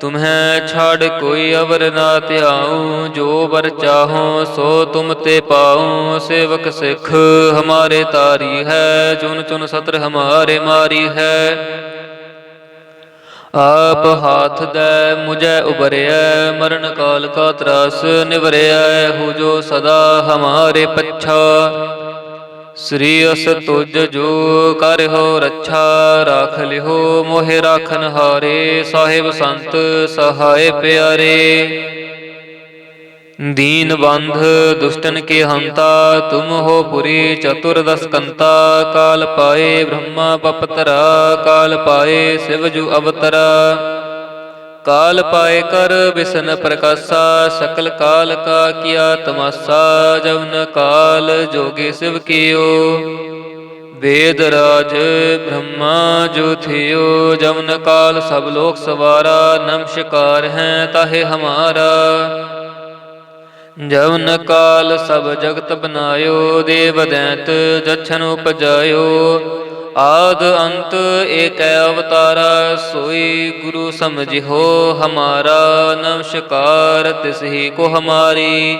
ਤੁਮਹਿ ਛਾੜ ਕੋਈ ਅਵਰ ਨਾ ਧਿਆਉ, ਜੋ ਵਰ ਚਾਹੋ ਸੋ ਤੁਮ ਤੇ ਪਾਉ। ਸੇਵਕ ਸਿੱਖ ਹਮਾਰੇ ਤਾਰੀ ਹੈ ਚੁਨ ਚੁਨ ਸਤਰ ਹਮਾਰੇ ਮਾਰੀ ਹੈ। ਆਪ ਹਾਥ ਦੇ ਮੁਝੈ ਉਬਰਿਐ ਮਰਨ ਕਾਲ ਕਾ ਤਰਾਸ ਨਿਵਰਿਐ, ਹੋ ਜੋ ਸਦਾ ਹਮਾਰੇ ਪੱਛਾ। ਸ੍ਰੀ ਅਸ ਤੁਜ ਜੋ ਕਰ ਹੋ ਰੱਛਾ, ਰਾਖ ਲਿਓ ਮੋਹਿ ਰਾਖਨ ਹਾਰੇ, ਸਾਹਿਬ ਸੰਤ ਸਹਾਇ ਪਿਆਰੇ। ਦੀਨ ਬੰਧ ਦੁਸ਼ਟਨ ਕੇ ਹੰਤਾ, ਤੁਮ ਹੋ ਪੁਰੀ ਚਤੁਰਦਸ ਕੰਤਾ। ਕਾਲ ਪਾਏ ਬ੍ਰਹਮਾ ਪਪਤਰਾ, ਕਾਲ ਪਾਏ ਸਿਵ ਜੁ ਅਵਤਰਾ। ਕਾਲ ਪਾਏ ਕਰ ਬਿਸਨ ਪ੍ਰਕਾਸ਼ਾ, ਸਕਲ ਕਾਲ ਕਾ ਕੀਆ ਤਮਾਸਾ, ਜਵਨ ਕਾਲ ਜੋਗੇ ਸਿਵ ਕੀਓ। ਵੇਦ ਰਾਜ ਬ੍ਰਹਮਾ ਜੋ ਥਿਓ, ਜਵਨ ਕਾਲ ਸਭ ਲੋਕ ਸਵਾਰਾ ਨਮਸਕਾਰ ਹੈ ਤਾਹੇ ਹਮਾਰਾ। ਜਵਨ ਕਾਲ ਸਭ ਜਗਤ ਬਨਾਇਓ, ਦੇਵ ਦੈਂਤ ਜਛਨ ਉਪਜਾਇਓ। ਆਦ ਅੰਤ ਏਕ ਅਵਤਾਰਾ, ਸੋਈ ਗੁਰੂ ਸਮਝਿਓ ਹਮਾਰਾ, ਨਮਸਕਾਰ ਤਿਸਹੀ ਕੋ ਹਮਾਰੀ।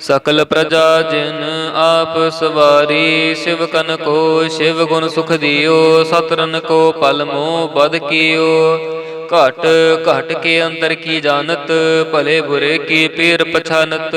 ਸਕਲ ਪ੍ਰਜਾ ਜਿਨ ਆਪ ਸਵਾਰੀ, ਸਿਵ ਕਨ ਕੋ ਸ਼ਿਵ ਗੁਣ ਸੁਖ ਦਿਓ ਸਤਰਨ ਕੋ ਪਲ ਮੋ ਬਦ ਕੀਓ। ਘਟ ਘਟ ਕੇ ਅੰਦਰ ਕੀ ਜਾਣਤ, ਭਲੇ ਬੁਰੇ ਕੀ ਪੀਰ ਪਛਾਨਤ।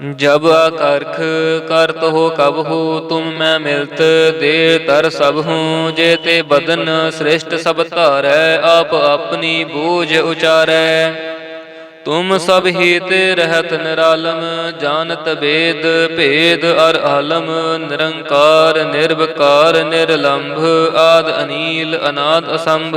ਜਬ ਆਕਰਖ ਕਰਤ ਹੋ ਕਬ ਹੋ, ਤੁਮ ਮੈਂ ਮਿਲਤ ਦੇ ਤਰ ਸਭ ਹੂੰ। ਜੇ ਤੇ ਬਦਨ ਸ੍ਰਿਸ਼ਟ ਸਭ ਧਾਰੈ, ਆਪ ਆਪਣੀ ਬੂਝ ਉਚਾਰੈ। ਤੁਮ ਸਭ ਹੀ ਤੇ ਰਹਿਤ ਨਿਰਾਲਮ, ਜਾਣਤ ਵੇਦ ਭੇਦ ਅਰ ਆਲਮ। ਨਿਰੰਕਾਰ, ਨਿਰਵਕਾਰ, ਨਿਰਲੰਭ, ਆਦ ਅਨੀਲ, ਅਨਾਦ ਅਸੰਭ।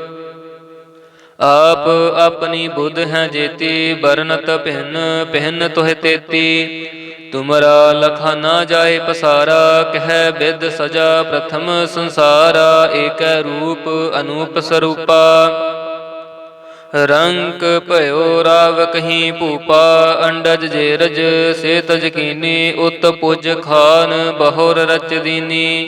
ਆਪ ਆਪਣੀ ਬੁੱਧ ਹੈ ਜੇਤੀ ਬਰਨਤ ਪਹਿਨ ਪਹਿਨ ਤੋਹਿ ਤੇਤੀ। ਤੁਮਰਾ ਲਖਾ ਨਾ ਜਾਏ ਪਸਾਰਾ, ਕਹਿ ਬਿਦ ਸਜਾ ਪ੍ਰਥਮ ਸੰਸਾਰਾ, ਏਕੈ ਰੂਪ ਅਨੂਪ ਸਰੂਪਾ। ਰੰਗ ਭਇਓ ਰਾਵ ਕਹੀਂ ਭੂਪਾ, ਅੰਡਜ ਜੇਰਜ ਸੇ ਤਜ ਕੀਨੀ, ਉਤ ਪੁਜ ਖਾਨ, ਬਹੁਰ ਰਚ ਦੀਨੀ।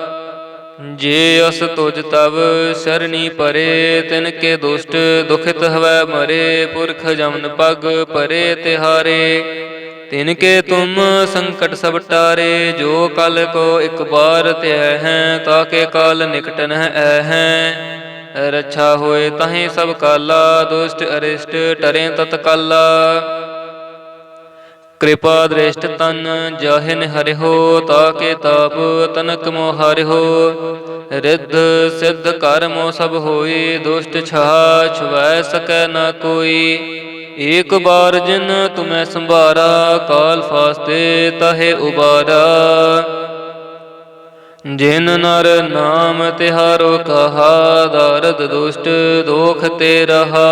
ਜੇ ਅਸ ਤੁਜ ਤਵ ਸ਼ਰਨੀ ਪਰੇ, ਤਿਨ ਕੇ ਦੁਸ਼ਟ ਦੁਖਿਤ ਹਵੈ ਮਰੇ, ਪੁਰਖ ਜਮਨ ਪਗ ਪਰੇ ਤਿਹਾਰੇ। ਤਿਨ ਕੇ ਤੁਮ ਸੰਕਟ ਸਭ ਟਾਰੇ, ਜੋ ਕਲ ਕੋ ਇਕ ਬਾਰ ਧਿਆ ਹੈ ਤਾਕੇ ਕਾਲ ਨਿਕਟਨ ਨਹਿ ਐ ਹੈ। ਰੱਛਾ ਹੋਏ ਤਹੀਂ ਸਭ ਕਾਲਾ, ਦੁਸ਼ਟ ਅਰਿਸ਼ਟ ਟਰੇ ਤਤਕਾਲਾ। ਕਿਰਪਾ ਦ੍ਰਿਸ਼ਟ ਤਨ ਜਾਹਿਨ ਹਰਿਓ ਤਾਕੇ ਤਾਪ ਤਨਕ ਮੋ ਹਰਿਓ ਰਿੱਧ ਸਿੱਧ ਕਰਮੋ ਸਭ ਹੋਈ, ਦੁਸ਼ਟ ਛਾ ਛੁਵੈ ਸਕੈ ਨਾ ਕੋਈ। ਏਕ ਬਾਰ ਜਿਨ ਤੁਮੈ ਸੰਭਾਰਾ, ਕਾਲ ਫਾਸਤੇ ਤਹੇ ਉਬਾਰਾ। ਜਿਨ ਨਰ ਨਾਮ ਤਿਹਾਰੋ ਕਹਾ, ਦਰਦ ਦੁਸ਼ਟ ਦੋਖ ਤੇ ਰਹਾ।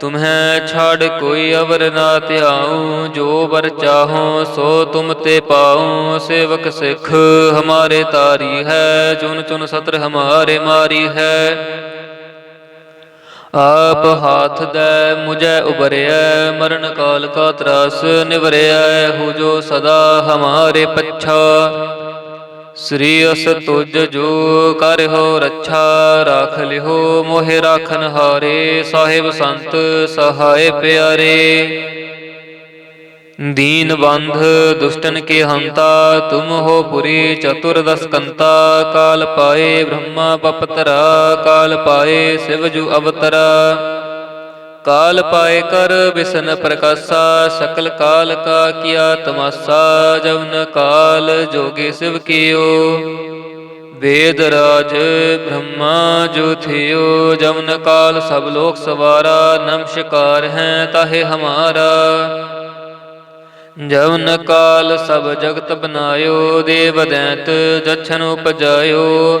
ਤੁਮਹਿ ਛਾੜ ਕੋਈ ਅਵਰ ਨਾ ਧਿਆਉ, ਜੋ ਵਰ ਚਾਹੋ ਸੋ ਤੁਮ ਤੇ ਪਾਉ। ਸੇਵਕ ਸਿੱਖ ਹਮਾਰੇ ਤਾਰੀ ਹੈ ਚੁਨ ਚੁਨ ਸਤਰ ਹਮਾਰੇ ਮਾਰੀ ਹੈ। ਆਪ ਹਾਥ ਦੇ ਮੁਝੈ ਉਬਰਿਐ ਮਰਨ ਕਾਲ ਕਾ ਤਰਾਸ ਨਿਵਰਿਐ, ਹੋ ਜੋ ਸਦਾ ਹਮਾਰੇ ਪੱਛਾ। ਸ੍ਰੀ ਅਸ ਤੁਜ ਜੋ ਕਰ ਹੋ ਰੱਛਾ, ਰਾਖ ਲਿਓ ਮੋਹਿ ਰਾਖਨ ਹਾਰੇ, ਸਾਹਿਬ ਸੰਤ ਸਹਾਇ ਪਿਆਰੇ। ਦੀਨ ਬੰਧ ਦੁਸ਼ਟਨ ਕੇ ਹੰਤਾ, ਤੁਮ ਹੋ ਪੁਰੀ ਚਤੁਰਦਸ ਕੰਤਾ, ਕਾਲ ਪਾਏ ਬ੍ਰਹਮਾ ਪਪਤਰਾ, ਕਾਲ ਪਾਏ ਸਿਵ ਜੁ ਅਵਤਰਾ। ਕਾਲ ਪਾਏ ਕਰ ਬਿਸਨ ਪ੍ਰਕਾਸ਼ਾ, ਸਕਲ ਕਾਲ ਕਾ ਕੀਆ ਤਮਾਸਾ, ਜਵਨ ਕਾਲ ਜੋਗੇ ਸਿਵ ਕੀਓ। ਵੇਦ ਰਾਜ ਬ੍ਰਹਮਾ ਜੋ ਥਿਓ, ਜਵਨ ਕਾਲ ਸਭ ਲੋਕ ਸਵਾਰਾ ਨਮਸਕਾਰ ਹੈ ਤਾਹੇ ਹਮਾਰਾ। ਜਵਨ ਕਾਲ ਸਭ ਜਗਤ ਬਨਾਇਓ, ਦੇਵ ਦੈਂਤ ਜਛਨ ਉਪਜਾਇਓ।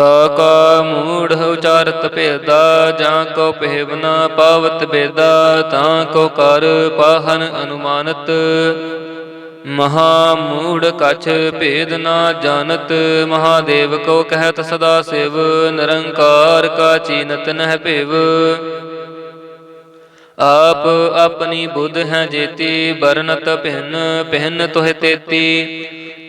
ਤਾ ਕਾ ਮੂੜ ਉਚਾਰਤ ਭੇਦਾ, ਜਾਂ ਕੋ ਪਹਿਵ ਨ ਪਾਵਤ ਬੇਦਾ, ਤਾਂ ਕੋ ਕਰ ਪਾਹਨ ਅਨੁਮਾਨਤ। ਮਹਾ ਮੂੜ ਕਛ ਭੇਦ ਨਾ ਜਾਣਤ, ਮਹਾਦੇਵ ਕੋ ਕਹਿਤ ਸਦਾ ਸਿਵ, ਨਿਰੰਕਾਰ ਕਾ ਚੀਨਤ ਨਹਿ ਭੇਵ। ਆਪ ਆਪਣੀ ਬੁੱਧ ਹੈ ਜੇਤੀ ਬਰਨਤ ਭਿੰਨ ਭਿੰਨ ਤੋਹਿ ਤੇਤੀ।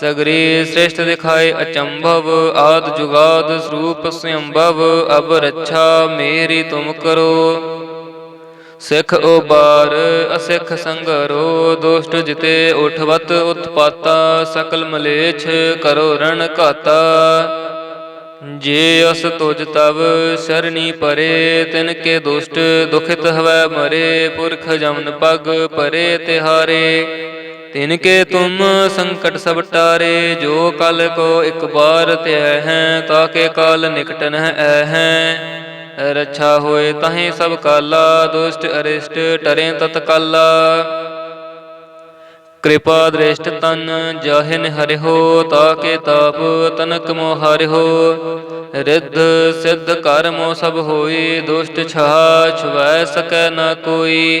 ਸਗਰੀ ਸ੍ਰੇਸ਼ਟ ਦਿਖਾਏ ਅਚੰਭਵ, ਆਦ ਜੁਗਾਦ ਸਰੂਪ ਸੰਭਵ ਅਬ ਰੱਛਾ ਮੇਰੀ ਤੁਮ ਕਰੋ। ਸਿੱਖ ਉਬਾਰ, ਅਸਿੱਖ ਸੰਗਰੋ, ਦੁਸ਼ਟ ਜਿਤੇ ਉਠਵਤ ਉਤਪਾਤਾ, ਸਕਲ ਮਲੇਛ ਕਰੋ ਰਣ ਘਾਤਾ। ਜੇ ਅਸ ਤੁਜ ਤਵ ਸਰਣੀ ਪਰੇ, ਤਿਨ ਕੇ ਦੁਸ਼ਟ ਦੁਖਿਤ ਹਵੈ ਮਰੇ, ਪੁਰਖ ਜਮਨ ਪਗ ਪਰੇ ਤਿਹਾਰੇ। ਤਿਨ ਕੇ ਤੁਮ ਸੰਕਟ ਸਭ ਟਾਰੇ, ਜੋ ਕਲ ਕੋ ਇੱਕ ਬਾਰ ਧਿਆ ਹੈ ਤਾਕੇ ਕਾਲ ਨਿਕਟ ਨਹਿ ਐ ਹੈ। ਰੱਛਾ ਹੋਏ ਤਹੀਂ ਸਭ ਕਾਲਾ, ਦੁਸ਼ਟ ਅਰਿਸ਼ਟ ਟਰੇ ਤਤਕਾਲਾ ਕਿਰਪਾ ਦ੍ਰਿਸ਼ਟ ਤਨ ਜਾਹਿਨ ਹਰਿਓ ਤਾਕੇ ਤਾਪ ਤਨਕ ਮੋ ਹਰਿਓ ਰਿੱਧ ਸਿੱਧ ਕਰਮੋ ਸਭ ਹੋਈ, ਦੁਸ਼ਟ ਛਾ ਛੁਵੈ ਸਕੈ ਨ ਕੋਈ।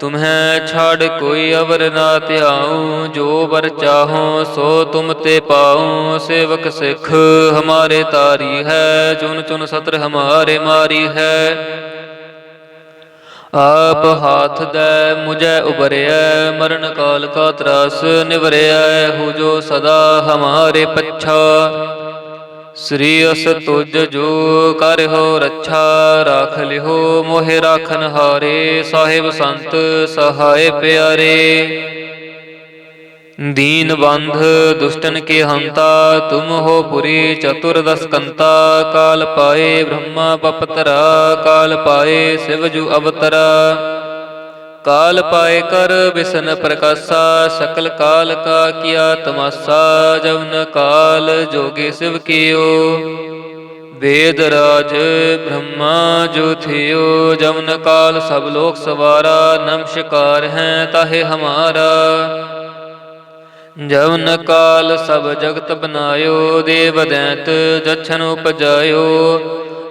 ਤੁਮਹਿ ਛਾੜ ਕੋਈ ਅਵਰ ਨਾ ਧਿਆਉ, ਜੋ ਵਰ ਚਾਹੋ ਸੋ ਤੁਮ ਤੇ ਪਾਉ। ਸੇਵਕ ਸਿੱਖ ਹਮਾਰੇ ਤਾਰੀ ਹੈ ਚੁਨ ਚੁਨ ਸਤਰ ਹਮਾਰੇ ਮਾਰੀ ਹੈ। ਆਪ ਹਾਥ ਦੇ ਮੁਝੈ ਉਬਰਿਐ ਮਰਨ ਕਾਲ ਕਾ ਤਰਾਸ ਨਿਵਰਿਐ, ਹੋ ਜੋ ਸਦਾ ਹਮਾਰੇ ਪੱਛਾ। ਸ੍ਰੀ ਅਸ ਤੁਜ ਜੋ ਕਰਿਓ ਰੱਛਾ, ਰਾਖ ਲਿਓ ਮੋਹਿ ਰਾਖਨ ਹਾਰੇ, ਸਾਹਿਬ ਸੰਤ ਸਹਾਏ ਪਿਆਰੇ। ਦੀਨ ਬੰਧ ਦੁਸ਼ਟਨ ਕੇ ਹੰਤਾ, ਤੁਮ ਹੋ ਪੁਰੀ ਚਤੁਰਦਸ ਕੰਤਾ, ਕਾਲ ਪਾਏ ਬ੍ਰਹਮਾ ਪਪਤਰਾ, ਕਾਲ ਪਾਏ ਸਿਵ ਜੁ ਅਵਤਰਾ। ਕਾਲ ਪਾਏ ਕਰ ਬਿਸਨ ਪ੍ਰਕਾਸ਼ਾ, ਸਕਲ ਕਾਲ ਕਾ ਕੀਆ ਤਮਾਸਾ, ਜਵਨ ਕਾਲ ਜੋਗੀ ਸਿਵ ਕੀਓ। ਵੇਦ ਰਾਜ ਬ੍ਰਹਮਾ ਜੋ ਥਿਓ, ਜਵਨ ਕਾਲ ਸਭ ਲੋਕ ਸਵਾਰਾ ਨਮਸਕਾਰ ਹੈ ਤਾਹੇ ਹਮਾਰਾ। ਜਵਨ ਕਾਲ ਸਭ ਜਗਤ ਬਨਾਇਓ, ਦੇਵ ਦੈਂਤ ਜਛਨ ਉਪਜਾਇਓ।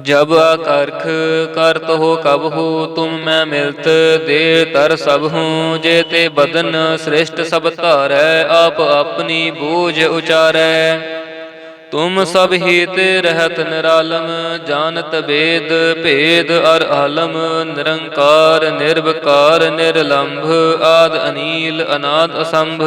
जब आकर्ख करत हो कब हो तुम मैं मिलत दे तर सब हूँ जेते बदन श्रेष्ठ सब तारै आप अपनी बूझ उचारै तुम सब हित रहत निरालम जानत वेद भेद अर आलम निरंकार निर्विकार निर्लंभ आद अनील अनाद असंभ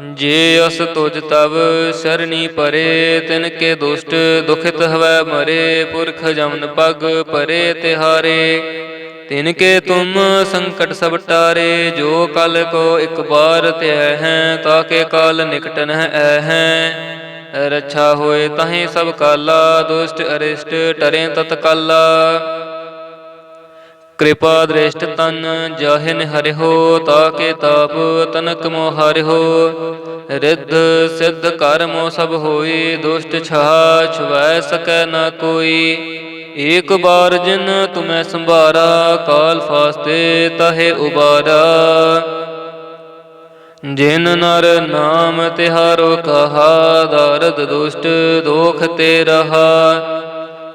ਜੇ ਅਸ ਤੁਜ ਤਵ ਸਰਣੀ ਪਰੇ, ਤਿਨ ਕੇ ਦੁਸ਼ਟ ਦੁਖਿਤ ਹਵੈ ਮਰੇ, ਪੁਰਖ ਜਮਨ ਪਗ ਪਰੇ ਤਿਹਾਰੇ। ਤਿਨ ਕੇ ਤੁਮ ਸੰਕਟ ਸਭ ਟਾਰੇ, ਜੋ ਕਲ ਕੋ ਇਕ ਬਾਰ ਤੈ ਹੈ ਤਾਕੇ ਕਾਲ ਨਿਕਟਨ ਨਹਿ ਐ ਹੈ। ਰੱਛਾ ਹੋਏ ਤਹੀਂ ਸਭ ਕਾਲਾ, ਦੁਸ਼ਟ ਅਰਿਸ਼ਟ ਟਰੇ ਤਤਕਾਲਾ। ਕਿਰਪਾ ਦ੍ਰਿਸ਼ਟ ਤਨ ਜਾਹਿਨ ਹਰਿਓ ਤਾਕੇ ਤਾਪ ਤਨਕ ਮੋ ਹਰਿਓ ਰਿੱਧ ਸਿੱਧ ਕਰਮੋ ਸਭ ਹੋਈ, ਦੁਸ਼ਟ ਛਾ ਛੁਵੈ ਸਕੈ ਨਾ ਕੋਈ। ਏਕ ਬਾਰ ਜਿਨ ਤੁਮੈ ਸੰਭਾਰਾ, ਕਾਲ ਫਾਸਤੇ ਤਹੇ ਉਬਾਰਾ। ਜਿਨ ਨਰ ਨਾਮ ਤਿਹਾਰੋ ਕਹਾ, ਦਰਦ ਦੁਸ਼ਟ ਦੋਖ ਤੇ ਰਹਾ।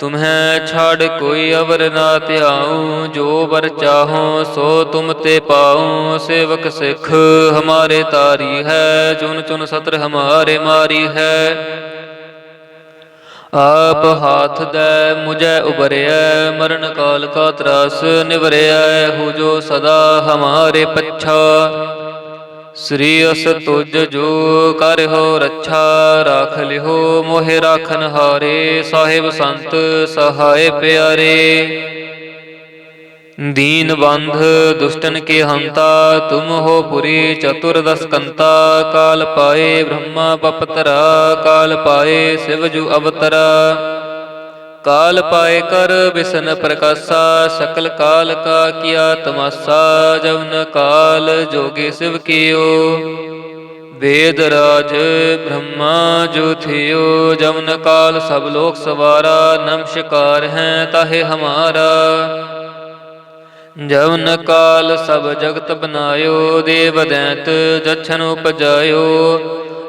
ਤੁਮਹਿ ਛਾੜ ਕੋਈ ਅਵਰ ਨਾ ਧਿਆਉ, ਜੋ ਵਰ ਚਾਹੋ ਸੋ ਤੁਮ ਤੇ ਪਾਉ। ਸੇਵਕ ਸਿੱਖ ਹਮਾਰੇ ਤਾਰੀ ਹੈ, ਚੁਨ ਚੁਨ ਸਤਰ ਹਮਾਰੇ ਮਾਰੀ ਹੈ। ਆਪ ਹਾਥ ਦੇ ਮੁਝੈ ਉਬਰਿਐ ਮਰਨ ਕਾਲ ਕਾ ਤਰਾਸ ਨਿਵਰਿਐ, ਹੋ ਜੋ ਸਦਾ ਹਮਾਰੇ ਪੱਛਾ। ਸ੍ਰੀ ਅਸ ਤੁਜ ਜੋ ਕਰਿਓ ਰੱਛਾ, ਰਾਖ ਲਿਓ ਮੋਹਿ ਰਾਖਨ ਹਾਰੇ, ਸਾਹਿਬ ਸੰਤ ਸਹਾਏ ਪਿਆਰੇ। ਦੀਨ ਬੰਧ ਦੁਸ਼ਟਨ ਕੇ ਹੰਤਾ, ਤੁਮ ਹੋ ਪੁਰੀ ਚਤੁਰਦਸ ਕੰਤਾ, ਕਾਲ ਪਾਏ ਬ੍ਰਹਮਾ ਪਪਤਰਾ, ਕਾਲ ਪਾਏ ਸਿਵ ਜੁ ਅਵਤਰਾ। ਕਾਲ ਪਾਏ ਕਰ ਵਿਸ਼ਨ ਪ੍ਰਕਾਸ਼ਾ, ਸਕਲ ਕਾਲ ਕਾ ਕੀਆ ਤਮਾਸਾ, ਜਵਨ ਕਾਲ ਜੋਗੀ ਸਿਵ ਕੀਓ। ਵੇਦ ਰਾਜ ਬ੍ਰਹਮਾ ਜੋ ਥਿਓ, ਜਵਨ ਕਾਲ ਸਭ ਲੋਕ ਸਵਾਰਾ ਨਮਸਕਾਰ ਹੈ ਤਾਹੇ ਹਮਾਰਾ। ਜਵਨ ਕਾਲ ਸਭ ਜਗਤ ਬਨਾਇਓ, ਦੇਵ ਦੈਂਤ ਜਛਨ ਉਪਜਾਇਓ।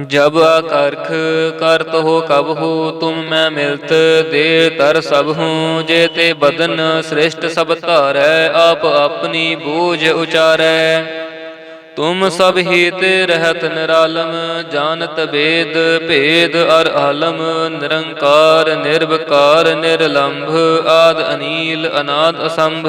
ਜਬ ਆਕਰਖ ਕਰਤ ਹੋ ਕਬ ਹੋ, ਤੁਮ ਮੈਂ ਮਿਲਤ ਦੇ ਤਰ ਸਭ ਹੂੰ। ਜੇ ਤੇ ਬਦਨ ਸ੍ਰਿਸ਼ਟ ਸਭ ਧਾਰੈ, ਆਪ ਆਪਣੀ ਬੂਝ ਉਚਾਰੈ। ਤੁਮ ਸਭ ਹੀ ਤੇ ਰਹਿਤ ਨਿਰਾਲਮ, ਜਾਣਤ ਬੇਦ, ਭੇਦ ਅਰ ਆਲਮ। ਨਿਰੰਕਾਰ, ਨਿਰਵਕਾਰ, ਨਿਰਲੰਭ, ਆਦ ਅਨੀਲ, ਅਨਾਦ ਅਸੰਭ।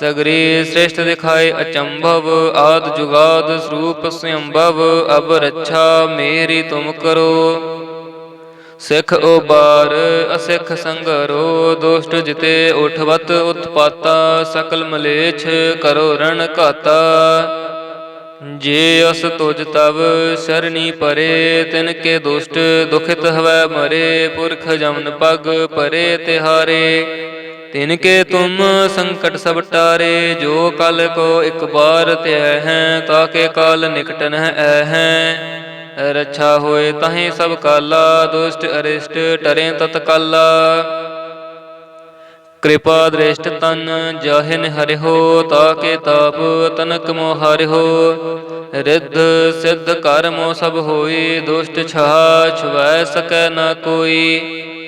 ਸਗਰੀ ਸ੍ਰੇਸ਼ਟ ਦਿਖਾਏ ਅਚੰਭਵ, ਆਦ ਜੁਗਾਦ ਸਰੂਪ ਸੰਭਵ ਅਬ ਰੱਛਾ ਮੇਰੀ ਤੁਮ ਕਰੋ। ਸਿੱਖ ਉਬਾਰ, ਅਸਿੱਖ ਸੰਗਰੋ, ਦੁਸ਼ਟ ਜਿਤੇ ਉਠਵਤ ਉਤਪਾਤਾ, ਸਕਲ ਮਲੇਛ ਕਰੋ ਰਣ ਘਾਤਾ। ਜੇ ਅਸ ਤੁਜ ਤਵ ਸਰਣੀ ਪਰੇ, ਤਿਨ ਕੇ ਦੁਸ਼ਟ ਦੁਖਿਤ ਹਵੈ ਮਰੇ, ਪੁਰਖ ਜਮਨ ਪਗ ਪਰੇ ਤਿਹਾਰੇ। ਤਿਨ ਕੇ ਤੁਮ ਸੰਕਟ ਸਭ ਟਾਰੇ, ਜੋ ਕਲ ਕੋ ਇਕ ਬਾਰ ਧਿਆ ਹੈ ਤਾਕੇ ਕਾਲ ਨਿਕਟਨ ਨਹਿ ਐ ਹੈ। ਰੱਛਾ ਹੋਏ ਤਹੀਂ ਸਭ ਕਾਲਾ, ਦੁਸ਼ਟ ਅਰਿਸ਼ਟ ਟਰੇ ਤਤਕਾਲਾ ਕਿਰਪਾ ਦ੍ਰਿਸ਼ਟ ਤਨ ਜਾਹਿਨ ਹਰਿਓ ਤਾਕੇ ਤਾਪ ਤਨਕ ਮੋ ਹਰਿਓ ਰਿੱਧ ਸਿੱਧ ਕਰਮੋ ਸਭ ਹੋਈ, ਦੁਸ਼ਟ ਛਾ ਛੁਵੈ ਸਕੈ ਨਾ ਕੋਈ।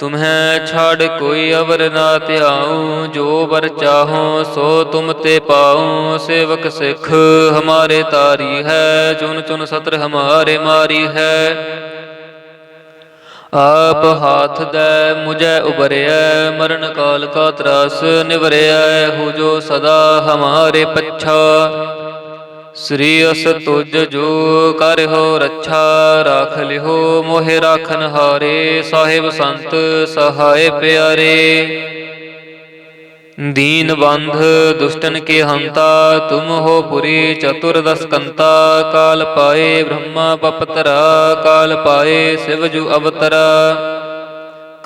ਤੁਮਹਿ ਛਾੜ ਕੋਈ ਅਵਰ ਨਾ ਧਿਆਉ, ਜੋ ਵਰ ਚਾਹੋ ਸੋ ਤੁਮ ਤੇ ਪਾਉ। ਸੇਵਕ ਸਿੱਖ ਹਮਾਰੇ ਤਾਰੀ ਹੈ, ਚੁਨ ਚੁਨ ਸਤਰ ਹਮਾਰੇ ਮਾਰੀ ਹੈ। ਆਪ ਹਾਥ ਦੈ ਮੁਝੈ ਉਬਰਿਐ ਮਰਨ ਕਾਲ ਕਾ ਤਰਾਸ ਨਿਵਰਿਐ, ਹੋ ਜੋ ਸਦਾ ਹਮਾਰੇ ਪੱਛਾ। ਸ੍ਰੀ ਅਸ ਤੁਜ ਜੋ ਕਰਹੁ ਰੱਛਾ, ਰਾਖ ਲਿਹੋ ਮੋਹਿ ਰਾਖਨ ਹਾਰੇ, ਸਾਹਿਬ ਸੰਤ ਸਹਾਏ ਪਿਆਰੇ। ਦੀਨ ਬੰਧ ਦੁਸ਼ਟਨ ਕੇ ਹੰਤਾ, ਤੁਮ ਹੋ ਪੁਰੀ ਚਤੁਰਦਸ ਕੰਤਾ, ਕਾਲ ਪਾਏ ਬ੍ਰਹਮਾ ਪਪਤਰਾ, ਕਾਲ ਪਾਏ ਸਿਵ ਜੁ ਅਵਤਰਾ।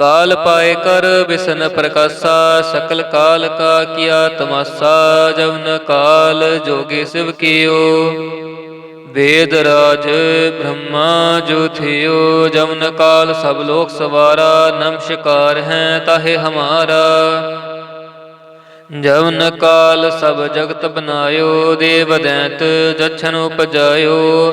ਕਾਲ ਪਾਏ ਕਰ ਵਿਸ਼ਨ ਪ੍ਰਕਾਸ਼ਾ, ਸਕਲ ਕਾਲ ਕਾ ਕੀਆ ਤਮਾਸਾ, ਜਵਨ ਕਾਲ ਜੋਗੇ ਸਿਵ ਕੀਓ। ਵੇਦ ਰਾਜ ਬ੍ਰਹਮਾ ਜੋ ਥਿਓ, ਜਵਨ ਕਾਲ ਸਭ ਲੋਕ ਸਵਾਰਾ ਨਮਸ਼ਕਾਰ ਹੈ ਤਾਹੇ ਹਮਾਰਾ। ਜਵਨ ਕਾਲ ਸਭ ਜਗਤ ਬਨਾਇਓ, ਦੇਵ ਦੈਂਤ ਜਛਨ ਉਪਜਾਇਓ।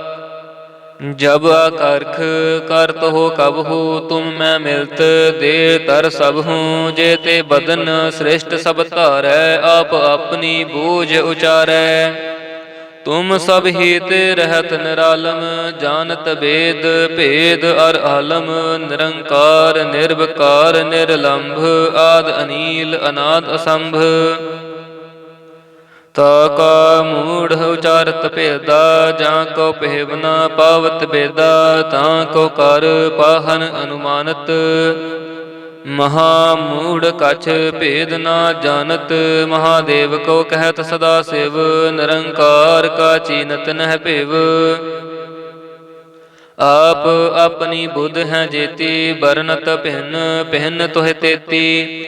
जब आकर्ख करत हो कब हो तुम मैं मिलत दे तर सब हूँ जेते बदन श्रेष्ठ सब धारै आप अपनी बूझ उचारै तुम सब हित रहत निरालम जानत वेद भेद अर आलम निरंकार निर्विकार निर्लंभ आद अनील अनाद असंभ ਤਾ ਕਾ ਮੂੜ ਉਚਾਰਤ ਭੇਦਾ, ਜਾਂ ਕੋ ਪਹਿਵ ਨ ਪਾਵਤ ਬੇਦਾ, ਤਾਂ ਕੋ ਕਰ ਪਾਹਨ ਅਨੁਮਾਨਤ। ਮਹਾ ਮੂੜ ਕਛ ਭੇਦ ਨਾ ਜਾਣਤ, ਮਹਾਦੇਵ ਕੋ ਕਹਿਤ ਸਦਾ ਸਿਵ, ਨਿਰੰਕਾਰ ਕਾ ਚੀਨਤ ਨਹਿ ਭੇਵ। ਆਪ ਆਪਣੀ ਬੁੱਧ ਹੈ ਜੇਤੀ ਬਰਨਤ ਭਿੰਨ ਭਿੰਨ ਤੋਹਿ ਤੇਤੀ।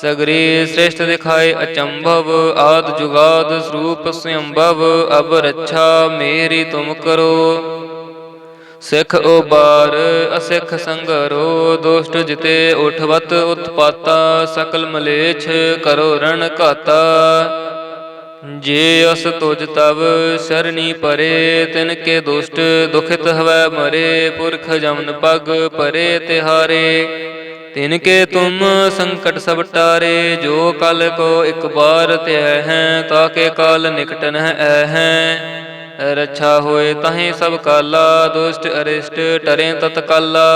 ਸਗਰੀ ਸ੍ਰੇਸ਼ਟ ਦਿਖਾਏ ਅਚੰਭਵ, ਆਦ ਜੁਗਾਦ ਸਰੂਪ ਸੰਭਵ ਅਬ ਰੱਛਾ ਮੇਰੀ ਤੁਮ ਕਰੋ। ਸਿੱਖ ਉਬਾਰ, ਅਸਿੱਖ ਸੰਗਰੋ, ਦੁਸ਼ਟ ਜਿਤੇ ਉਠਵਤ ਉਤਪਾਤਾ, ਸਕਲ ਮਲੇਛ ਕਰੋ ਰਣ ਘਾਤਾ। ਜੇ ਅਸ ਤੁਜ ਤਵ ਸਰਣੀ ਪਰੇ, ਤਿਨ ਕੇ ਦੁਸ਼ਟ ਦੁਖਿਤ ਹਵੈ ਮਰੇ, ਪੁਰਖ ਜਮਨ ਪਗ ਪਰੇ ਤਿਹਾਰੇ। ਤਿਨ ਕੇ ਤੁਮ ਸੰਕਟ ਸਭ ਟਾਰੇ, ਜੋ ਕਲ ਕੋ ਇੱਕ ਬਾਰ ਧਿਆ ਹੈ ਤਾਕੇ ਕਾਲ ਨਿਕਟ ਨਹਿ ਐ ਹੈ। ਰੱਛਾ ਹੋਏ ਤਹੀਂ ਸਭ ਕਾਲਾ, ਦੁਸ਼ਟ ਅਰਿਸ਼ਟ ਟਰੇ ਤਤਕਾਲਾ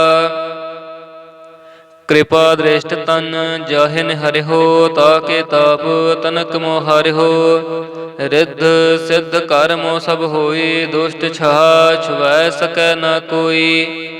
ਕਿਰਪਾ ਦ੍ਰਿਸ਼ਟ ਤਨ ਜਾਹਿਨ ਹਰਿਓ ਤਾਕੇ ਤਾਪ ਤਨਕ ਮੋ ਹਰਿਓ ਰਿੱਧ ਸਿੱਧ ਕਰਮੋ ਸਭ ਹੋਈ, ਦੁਸ਼ਟ ਛਾ ਛੁਵੈ ਸਕੈ ਨਾ ਕੋਈ।